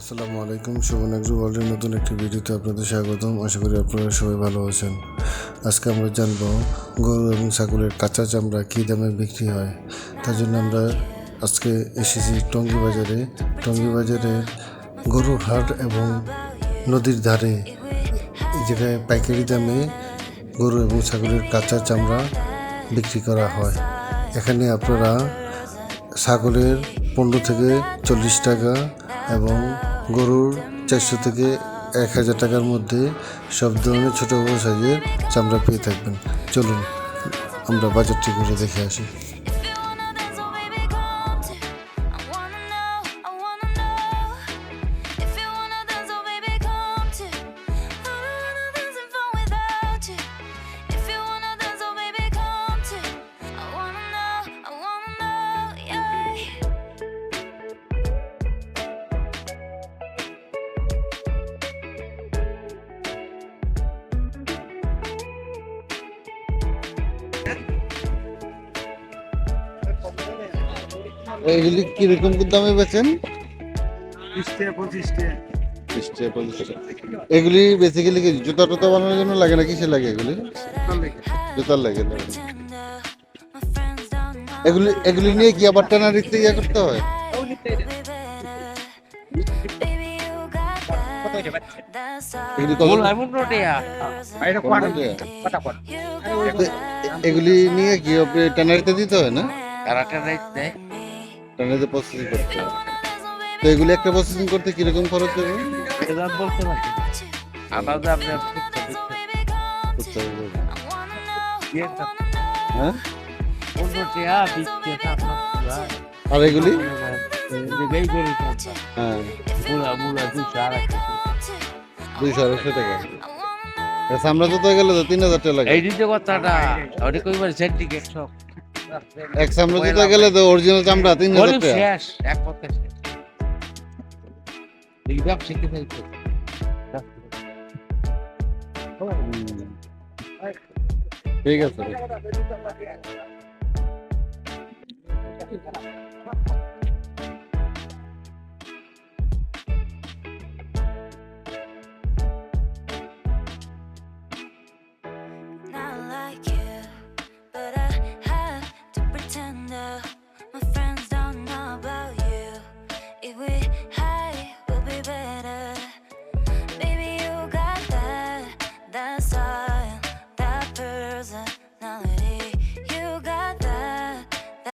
আসসালামু আলাইকুম শোভন এগ্রো ওয়ার্ল্ডের নতুন একটি ভিডিওতে আপনাদের স্বাগতম। আশা করি আপনারা সবাই ভালো আছেন। আজকে আমরা জানব গরু এবং ছাগলের কাঁচা চামড়া কী দামে বিক্রি হয়। তার জন্য আমরা আজকে এসেছি টঙ্গী বাজারে টঙ্গী বাজারের গরুর হাট এবং নদীর ধারে। জায়গায় পাইকারি দামে গরু এবং ছাগলের কাঁচা চামড়া বিক্রি করা হয়। এখানে আপনারা ছাগলের পনেরো থেকে চল্লিশ টাকা এবং গরুর চারশো থেকে এক হাজার টাকার মধ্যে সব ধরনের ছোটো বড়ো সাইজের চামড়া পেয়ে থাকবেন। চলুন, আমরা বাজারটি করে দেখে আসি। এগুলি কীরকম দামে বেচেন? এগুলি বেসিক্যালি কি জুতা টুতা বানানোর জন্য লাগে না কিসে লাগে এগুলি? জুতার লাগে. এগুলি এগুলি নিয়ে কি আবার টানা টানারিতে ইয়ে করতে হয়. এগুলি নিয়ে কি টানারিতে দিতে হয় না? টানারিতে প্রসেসিং করতে তো এগুলি একটা প্রসেসিং করতে কীরকম খরচ হবে? bলতে পারছি আলাদা আপনার করতে হবে। হ্যাঁ? আর এগুলি? হ্যাঁ। দুইশো আড়াইশো টাকা। চামড়া জুতো গেলে তো তিন হাজার টাকা লাগে। এই দিতে কথাটা ওটা কইবার সেন্টিকেট সব। এক চামড়া জুতা গেলে তো অরিজিনাল চামড়া তিন হাজার টাকা। শেষ। এক কথা শেষ। কি ঠিক আছে। Prison.